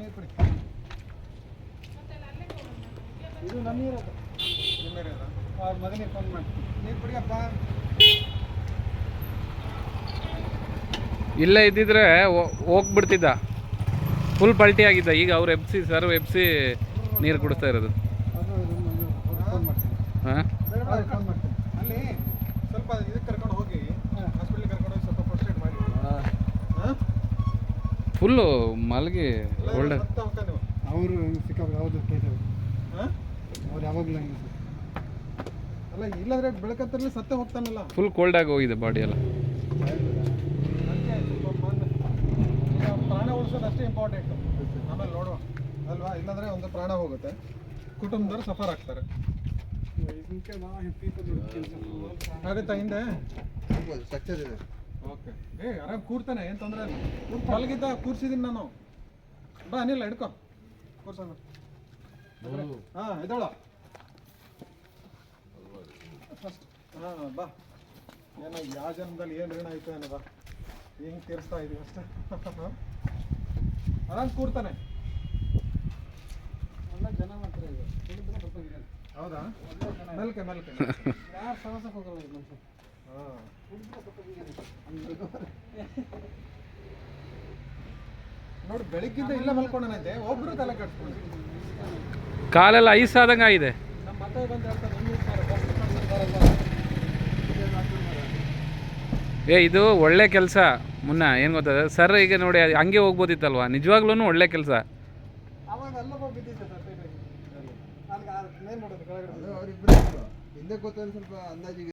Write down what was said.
ನೀರು ಕುಡಿ. ಇದು ನಮ್ಮ ನೀರದು ನಿಮ್ಮ ನೀರದ ಅವ್ರ ಮಗನಿಗೆ ಫೋನ್ ಮಾಡ್ತೀನಿ. ನೀರು ಕುಡಿಯಪ್ಪ? ಇಲ್ಲೇ ಇದ್ದಿದ್ರೆ ಹೋಗ್ಬಿಡ್ತಿದ್ದ. ಫುಲ್ ಪಲ್ಟಿ ಆಗಿದ್ದ. ಈಗ ಅವ್ರು ಎಬ್ಸಿ ಸರ್ ಎಬ್ಸಿ ನೀರು ಕುಡಿಸ್ತಾ ಇರೋದು. ಹಾಂ ಅವ್ರಿಗೆ ಫೋನ್ ಮಾಡ್ತೀನಿ ಅಲ್ಲಿ ಸ್ವಲ್ಪ ಇದಕ್ಕೆ ಕರ್ಕೊಂಡು ಹೋಗಿ ಹಾಸ್ಪಿಟ್ಲಿಗೆ ಕರ್ಕೊಂಡು ಹೋಗಿ ಸ್ವಲ್ಪ ಫಸ್ಟ್ ಏಡ್ ಮಾಡಿ ಹಾಂ ಫುಲ್ಲು ಮಲಗಿ ಒಳ್ಳೆ ಹೋಗ್ತಾನೆ ಅವರು ಸಿಕ್ಕಾಪಟ್ಟೆ ಯಾವುದು ಕೇಳ್ತಾರೆ ಹಾಂ? ಅವ್ರು ಯಾವಾಗಲೂ ಹಂಗೆ ಸರ್? ಅಲ್ಲ ಇಲ್ಲಂದ್ರೆ ಬೆಳಕತ್ತರಲ್ಲಿ ಸತ್ತೇ ಹೋಗ್ತಾನಲ್ಲ. ಫುಲ್ ಕೋಲ್ಡ್ ಆಗಿ ಹೋಗಿದೆ ಬಾಡಿ ಎಲ್ಲ. ಪ್ರಾಣ ಉಳಿಸೋದು ಅಷ್ಟೇ ಇಂಪಾರ್ಟೆಂಟ್ ಆಮೇಲೆ ನೋಡುವ. ಅಲ್ವಾ? ಇಲ್ಲಾಂದ್ರೆ ಒಂದು ಪ್ರಾಣ ಹೋಗುತ್ತೆ. ಕುಟುಂಬದವ್ರು ಸಫರ್ ಆಗ್ತಾರೆ. ಆಗುತ್ತಾ ಹಿಂದೆ? ಸ್ಟ್ರಕ್ಚರ್ ಇದೆ. ಓಕೆ. ಏ ಆರಾಮ್ ಕೂರ್ತಾನೆ ಏನು ತೊಂದರೆ ಇಲ್ಲ. ಮಲಗಿದ್ದ ಕೂರ್ಸಿದೀನಿ ನಾನು. ಬಾ ಅನಿಲ್ಲ ಹಿಡ್ಕೊ. ಕೂರ್ಸೋಣ. ಹಾಂ ಎದೋಳ ಫಸ್ಟ್ ಹಾಂ ಬಾ. ಏನೋ ಯಾವ ಜನ್ಮದಲ್ಲಿ ಏನು ಋಣ ಆಯ್ತು ಏನೋ ಬಾ. ಹಿಂಗೆ ತೀರಿಸ್ತಾ ಇದೀವಿ ಅಷ್ಟೇ. ಆರಾಮ್ ಕೂರ್ತಾನೆ. ಎಲ್ಲ ಜನ ಮಾತ್ರ ಇದೆ ಸ್ವಲ್ಪ ಹೌದಾ? ಮೆಲ್ಕೆ ಮೆಲ್ಕೆ. ಯಾರು ಸಮಸ್ಯೆಗೆ ಹೋಗಲ್ಲ ಮನುಷ್ಯ? ಹಾಂ. ಕುಡಿದ್ರೆ ಸ್ವಲ್ಪ ಇದೆ ನೋಡಿ ಬೆಳಿಗ್ಗಿಂದ ಇಲ್ಲ ಮಲ್ಕೊಂಡನಂತೆ ಒಬ್ರು ತಲೆ ಕಟ್ಸ್ಕೊಂಡು ಕಾಲೆಲ್ಲ ಐಸ್ ಆದಂಗೆ ಆಗಿದೆ. ನಮ್ಮ ಮತ್ತೆ ಬಂದು ಹೇಳ್ತಾರೆ ಹಿಂಗೆ ಇರ್ತಾರೆ. ಬಸ್ ಬರಲ್ಲ. ಏ ಇದು ಒಳ್ಳೆ ಕೆಲಸ. ಮುನ್ನ ಏನು ಗೊತ್ತದ? ಸರ್ ಈಗ ನೋಡಿ ಅದು ಹಂಗೆ ಹೋಗ್ಬೋದಿತ್ತಲ್ವಾ? ನಿಜವಾಗ್ಲೂ ಒಳ್ಳೆ ಕೆಲಸ. ಅವಾಗ ಅಲ್ಲ ಹೋಗಿ ಬಿದ್ದಿದ್ದೆ ಸರ್ ಪೇಟೆಗೆ. ಅಲ್ಲಿಗೆ ಆ ಮೇಲ್ ನೋಡೋದು ಕೆಳಗಡೆ. ಅವರಿಬ್ಬರು ಹಿಂದೆ ಸ್ವಲ್ಪ ಅಂದಾಜಿಗೆ